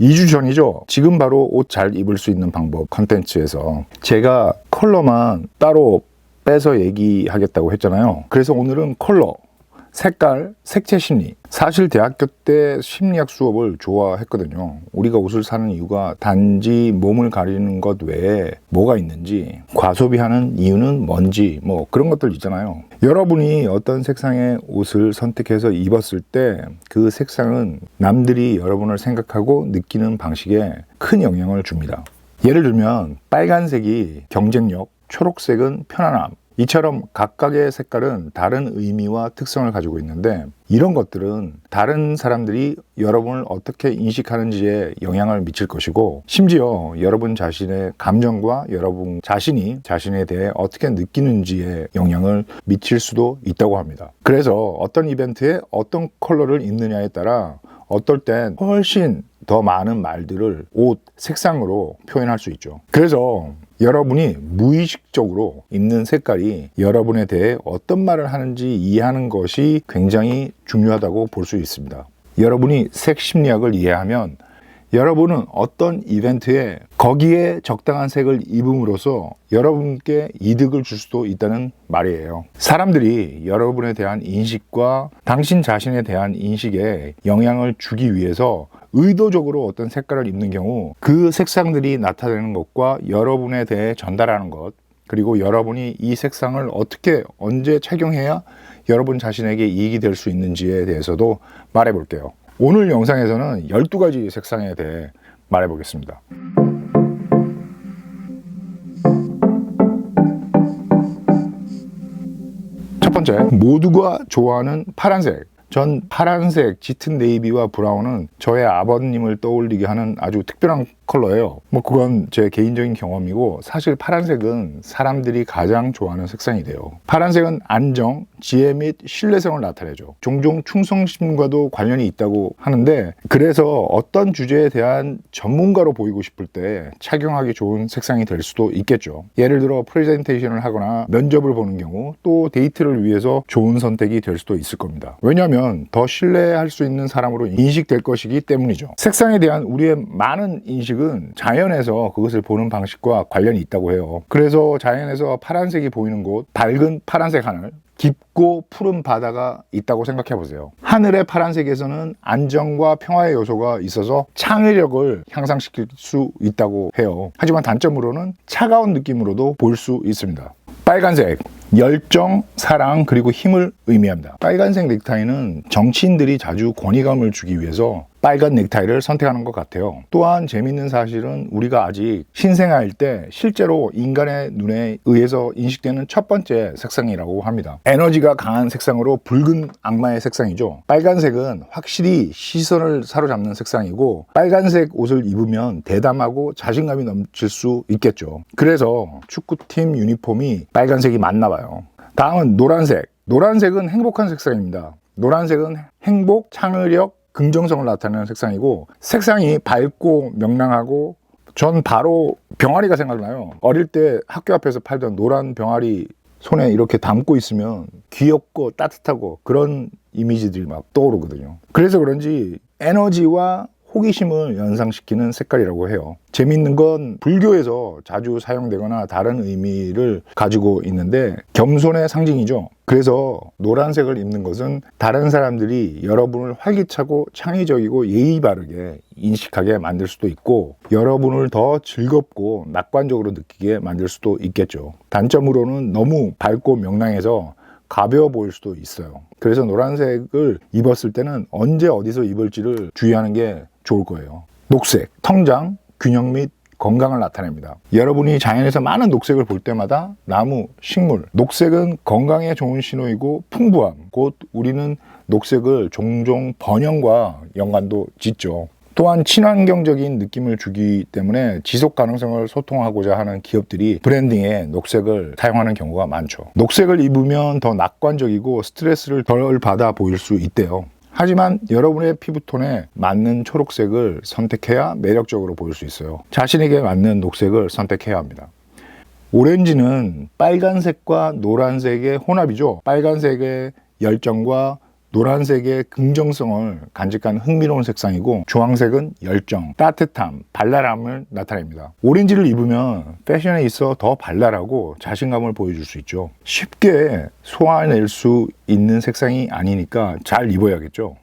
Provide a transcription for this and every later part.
2주 전이죠. 지금 바로 옷 잘 입을 수 있는 방법 컨텐츠에서 제가 컬러만 따로 빼서 얘기하겠다고 했잖아요. 그래서 오늘은 컬러, 색깔, 색채 심리. 사실 대학교 때 심리학 수업을 좋아했거든요. 우리가 옷을 사는 이유가 단지 몸을 가리는 것 외에 뭐가 있는지, 과소비하는 이유는 뭔지, 뭐 그런 것들 있잖아요. 여러분이 어떤 색상의 옷을 선택해서 입었을 때 그 색상은 남들이 여러분을 생각하고 느끼는 방식에 큰 영향을 줍니다. 예를 들면 빨간색이 경쟁력, 초록색은 편안함, 이처럼 각각의 색깔은 다른 의미와 특성을 가지고 있는데 이런 것들은 다른 사람들이 여러분을 어떻게 인식하는지에 영향을 미칠 것이고 심지어 여러분 자신의 감정과 여러분 자신이 자신에 대해 어떻게 느끼는지에 영향을 미칠 수도 있다고 합니다. 그래서 어떤 이벤트에 어떤 컬러를 입느냐에 따라 어떨 땐 훨씬 더 많은 말들을 옷 색상으로 표현할 수 있죠. 그래서 여러분이 무의식적으로 입는 색깔이 여러분에 대해 어떤 말을 하는지 이해하는 것이 굉장히 중요하다고 볼 수 있습니다. 여러분이 색 심리학을 이해하면 여러분은 어떤 이벤트에 거기에 적당한 색을 입음으로써 여러분께 이득을 줄 수도 있다는 말이에요. 사람들이 여러분에 대한 인식과 당신 자신에 대한 인식에 영향을 주기 위해서 의도적으로 어떤 색깔을 입는 경우 그 색상들이 나타내는 것과 여러분에 대해 전달하는 것 그리고 여러분이 이 색상을 어떻게 언제 착용해야 여러분 자신에게 이익이 될 수 있는지에 대해서도 말해 볼게요. 오늘 영상에서는 12가지 색상에 대해 말해 보겠습니다. 첫 번째, 모두가 좋아하는 파란색. 전 파란색, 짙은 네이비와 브라운은 저의 아버님을 떠올리게 하는 아주 특별한 컬러예요. 뭐 그건 제 개인적인 경험이고 사실 파란색은 사람들이 가장 좋아하는 색상이 돼요. 파란색은 안정, 지혜 및 신뢰성을 나타내죠. 종종 충성심과도 관련이 있다고 하는데 그래서 어떤 주제에 대한 전문가로 보이고 싶을 때 착용하기 좋은 색상이 될 수도 있겠죠. 예를 들어 프레젠테이션을 하거나 면접을 보는 경우 또 데이트를 위해서 좋은 선택이 될 수도 있을 겁니다. 왜냐하면 더 신뢰할 수 있는 사람으로 인식될 것이기 때문이죠. 색상에 대한 우리의 많은 인식 은 자연에서 그것을 보는 방식과 관련이 있다고 해요. 그래서 자연에서 파란색이 보이는 곳, 밝은 파란색 하늘, 깊고 푸른 바다가 있다고 생각해 보세요. 하늘의 파란색에서는 안정과 평화의 요소가 있어서 창의력을 향상시킬 수 있다고 해요. 하지만 단점으로는 차가운 느낌으로도 볼 수 있습니다. 빨간색 열정, 사랑, 그리고 힘을 의미합니다. 빨간색 넥타이는 정치인들이 자주 권위감을 주기 위해서 빨간 넥타이를 선택하는 것 같아요. 또한 재밌는 사실은 우리가 아직 신생아일 때 실제로 인간의 눈에 의해서 인식되는 첫 번째 색상이라고 합니다. 에너지가 강한 색상으로 붉은 악마의 색상이죠. 빨간색은 확실히 시선을 사로잡는 색상이고 빨간색 옷을 입으면 대담하고 자신감이 넘칠 수 있겠죠. 그래서 축구팀 유니폼이 빨간색이 맞나 봐요. 다음은 노란색. 노란색은 행복한 색상입니다. 노란색은 행복, 창의력, 긍정성을 나타내는 색상이고 색상이 밝고 명랑하고 전 바로 병아리가 생각나요. 어릴 때 학교 앞에서 팔던 노란 병아리 손에 이렇게 담고 있으면 귀엽고 따뜻하고 그런 이미지들이 막 떠오르거든요. 그래서 그런지 에너지와 호기심을 연상시키는 색깔이라고 해요. 재밌는 건 불교에서 자주 사용되거나 다른 의미를 가지고 있는데 겸손의 상징이죠. 그래서 노란색을 입는 것은 다른 사람들이 여러분을 활기차고 창의적이고 예의 바르게 인식하게 만들 수도 있고 여러분을 더 즐겁고 낙관적으로 느끼게 만들 수도 있겠죠. 단점으로는 너무 밝고 명랑해서 가벼워 보일 수도 있어요. 그래서 노란색을 입었을 때는 언제 어디서 입을지를 주의하는 게 좋을 거예요. 녹색, 성장, 균형 및 건강을 나타냅니다. 여러분이 자연에서 많은 녹색을 볼 때마다 나무, 식물, 녹색은 건강에 좋은 신호이고 풍부함, 곧 우리는 녹색을 종종 번영과 연관도 짓죠. 또한 친환경적인 느낌을 주기 때문에 지속 가능성을 소통하고자 하는 기업들이 브랜딩에 녹색을 사용하는 경우가 많죠. 녹색을 입으면 더 낙관적이고 스트레스를 덜 받아 보일 수 있대요. 하지만 여러분의 피부톤에 맞는 초록색을 선택해야 매력적으로 보일 수 있어요. 자신에게 맞는 녹색을 선택해야 합니다. 오렌지는 빨간색과 노란색의 혼합이죠. 빨간색의 열정과 노란색의 긍정성을 간직한 흥미로운 색상이고 주황색은 열정, 따뜻함, 발랄함을 나타냅니다. 오렌지를 입으면 패션에 있어 더 발랄하고 자신감을 보여줄 수 있죠. 쉽게 소화해낼 수 있는 색상이 아니니까 잘 입어야겠죠.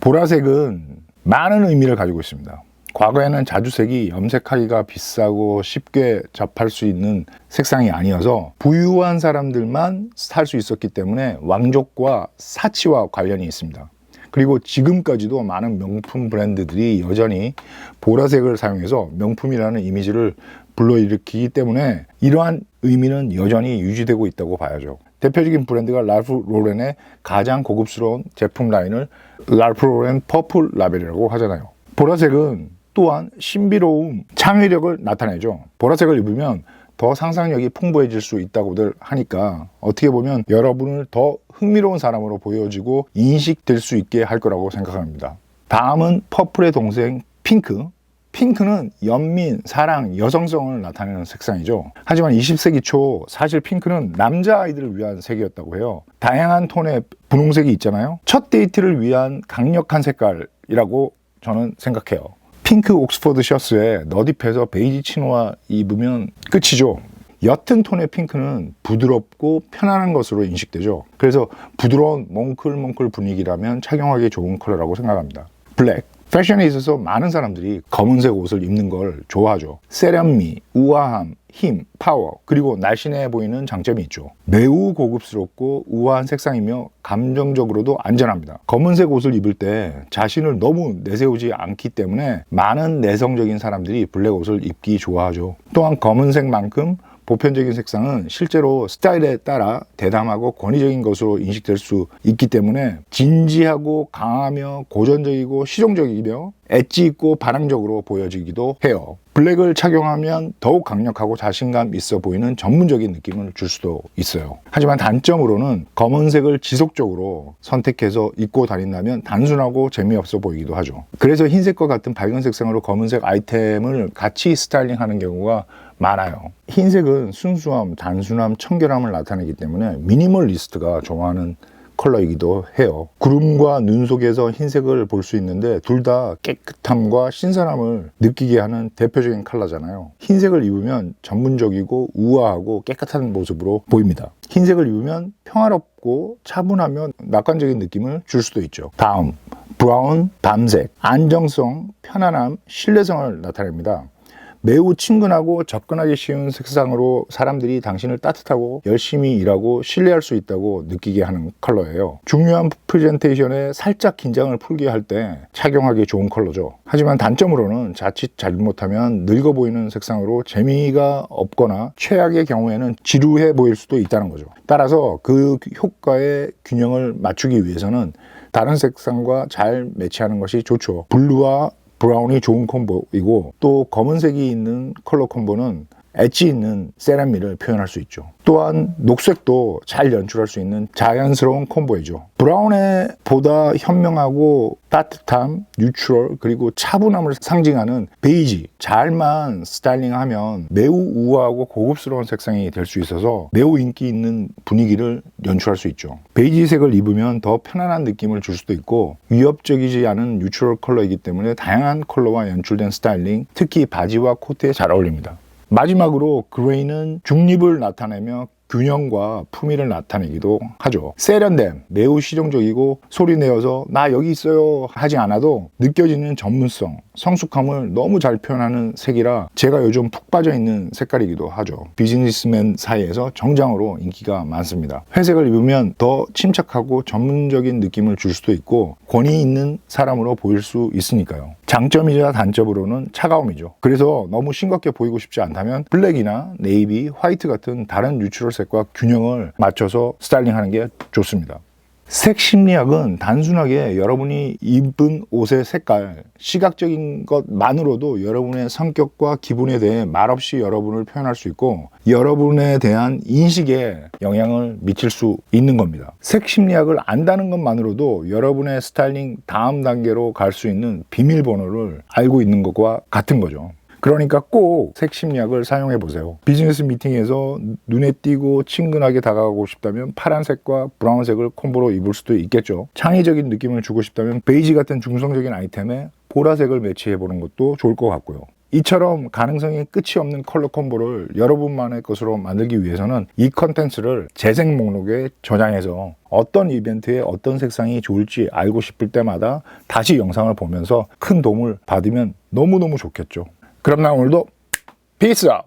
보라색은 많은 의미를 가지고 있습니다. 과거에는 자주색이 염색하기가 비싸고 쉽게 접할 수 있는 색상이 아니어서 부유한 사람들만 살 수 있었기 때문에 왕족과 사치와 관련이 있습니다. 그리고 지금까지도 많은 명품 브랜드들이 여전히 보라색을 사용해서 명품이라는 이미지를 불러일으키기 때문에 이러한 의미는 여전히 유지되고 있다고 봐야죠. 대표적인 브랜드가 랄프 로렌의 가장 고급스러운 제품 라인을 랄프 로렌 퍼플 라벨이라고 하잖아요. 보라색은 또한 신비로움, 창의력을 나타내죠. 보라색을 입으면 더 상상력이 풍부해질 수 있다고들 하니까 어떻게 보면 여러분을 더 흥미로운 사람으로 보여지고 인식될 수 있게 할 거라고 생각합니다. 다음은 퍼플의 동생 핑크. 핑크는 연민, 사랑, 여성성을 나타내는 색상이죠. 하지만 20세기 초 사실 핑크는 남자아이들을 위한 색이었다고 해요. 다양한 톤의 분홍색이 있잖아요. 첫 데이트를 위한 강력한 색깔이라고 저는 생각해요. 핑크 옥스퍼드 셔츠에 너딥해서 베이지 치노와 입으면 끝이죠. 옅은 톤의 핑크는 부드럽고 편안한 것으로 인식되죠. 그래서 부드러운 몽클몽클 분위기라면 착용하기 좋은 컬러라고 생각합니다. 블랙. 패션에 있어서 많은 사람들이 검은색 옷을 입는 걸 좋아하죠. 세련미, 우아함, 힘, 파워, 그리고 날씬해 보이는 장점이 있죠. 매우 고급스럽고 우아한 색상이며 감정적으로도 안전합니다. 검은색 옷을 입을 때 자신을 너무 내세우지 않기 때문에 많은 내성적인 사람들이 블랙 옷을 입기 좋아하죠. 또한 검은색만큼 보편적인 색상은 실제로 스타일에 따라 대담하고 권위적인 것으로 인식될 수 있기 때문에 진지하고 강하며 고전적이고 실용적이며 엣지 있고 반항적으로 보여지기도 해요. 블랙을 착용하면 더욱 강력하고 자신감 있어 보이는 전문적인 느낌을 줄 수도 있어요. 하지만 단점으로는 검은색을 지속적으로 선택해서 입고 다닌다면 단순하고 재미없어 보이기도 하죠. 그래서 흰색과 같은 밝은 색상으로 검은색 아이템을 같이 스타일링하는 경우가 많아요. 흰색은 순수함, 단순함, 청결함을 나타내기 때문에 미니멀리스트가 좋아하는 컬러이기도 해요. 구름과 눈 속에서 흰색을 볼 수 있는데 둘 다 깨끗함과 신선함을 느끼게 하는 대표적인 컬러잖아요. 흰색을 입으면 전문적이고 우아하고 깨끗한 모습으로 보입니다. 흰색을 입으면 평화롭고 차분하며 낙관적인 느낌을 줄 수도 있죠. 다음, 브라운, 밤색, 안정성, 편안함, 신뢰성을 나타냅니다. 매우 친근하고 접근하기 쉬운 색상으로 사람들이 당신을 따뜻하고 열심히 일하고 신뢰할 수 있다고 느끼게 하는 컬러예요. 중요한 프레젠테이션에 살짝 긴장을 풀게 할 때 착용하기 좋은 컬러죠. 하지만 단점으로는 자칫 잘못하면 늙어 보이는 색상으로 재미가 없거나 최악의 경우에는 지루해 보일 수도 있다는 거죠. 따라서 그 효과의 균형을 맞추기 위해서는 다른 색상과 잘 매치하는 것이 좋죠. 블루와 브라운이 좋은 콤보이고 또 검은색이 있는 컬러 콤보는 엣지 있는 세라미를 표현할 수 있죠. 또한 녹색도 잘 연출할 수 있는 자연스러운 콤보이죠. 브라운의 보다 현명하고 따뜻함, 뉴트럴 그리고 차분함을 상징하는 베이지 잘만 스타일링하면 매우 우아하고 고급스러운 색상이 될 수 있어서 매우 인기 있는 분위기를 연출할 수 있죠. 베이지색을 입으면 더 편안한 느낌을 줄 수도 있고 위협적이지 않은 뉴트럴 컬러이기 때문에 다양한 컬러와 연출된 스타일링 특히 바지와 코트에 잘 어울립니다. 마지막으로 그레이는 중립을 나타내며 균형과 품위를 나타내기도 하죠. 세련됨, 매우 실용적이고 소리 내어서 나 여기 있어요 하지 않아도 느껴지는 전문성, 성숙함을 너무 잘 표현하는 색이라 제가 요즘 푹 빠져 있는 색깔이기도 하죠. 비즈니스맨 사이에서 정장으로 인기가 많습니다. 회색을 입으면 더 침착하고 전문적인 느낌을 줄 수도 있고 권위 있는 사람으로 보일 수 있으니까요. 장점이자 단점으로는 차가움이죠. 그래서 너무 싱겁게 보이고 싶지 않다면 블랙이나 네이비, 화이트 같은 다른 뉴트럴 색과 균형을 맞춰서 스타일링하는 게 좋습니다. 색 심리학은 단순하게 여러분이 입은 옷의 색깔, 시각적인 것만으로도 여러분의 성격과 기분에 대해 말없이 여러분을 표현할 수 있고 여러분에 대한 인식에 영향을 미칠 수 있는 겁니다. 색 심리학을 안다는 것만으로도 여러분의 스타일링 다음 단계로 갈 수 있는 비밀번호를 알고 있는 것과 같은 거죠. 그러니까 꼭 색심리학을 사용해 보세요. 비즈니스 미팅에서 눈에 띄고 친근하게 다가가고 싶다면 파란색과 브라운색을 콤보로 입을 수도 있겠죠. 창의적인 느낌을 주고 싶다면 베이지 같은 중성적인 아이템에 보라색을 매치해 보는 것도 좋을 것 같고요. 이처럼 가능성이 끝이 없는 컬러 콤보를 여러분만의 것으로 만들기 위해서는 이 컨텐츠를 재생 목록에 저장해서 어떤 이벤트에 어떤 색상이 좋을지 알고 싶을 때마다 다시 영상을 보면서 큰 도움을 받으면 너무너무 좋겠죠. 그럼 나 오늘도 피스 아웃!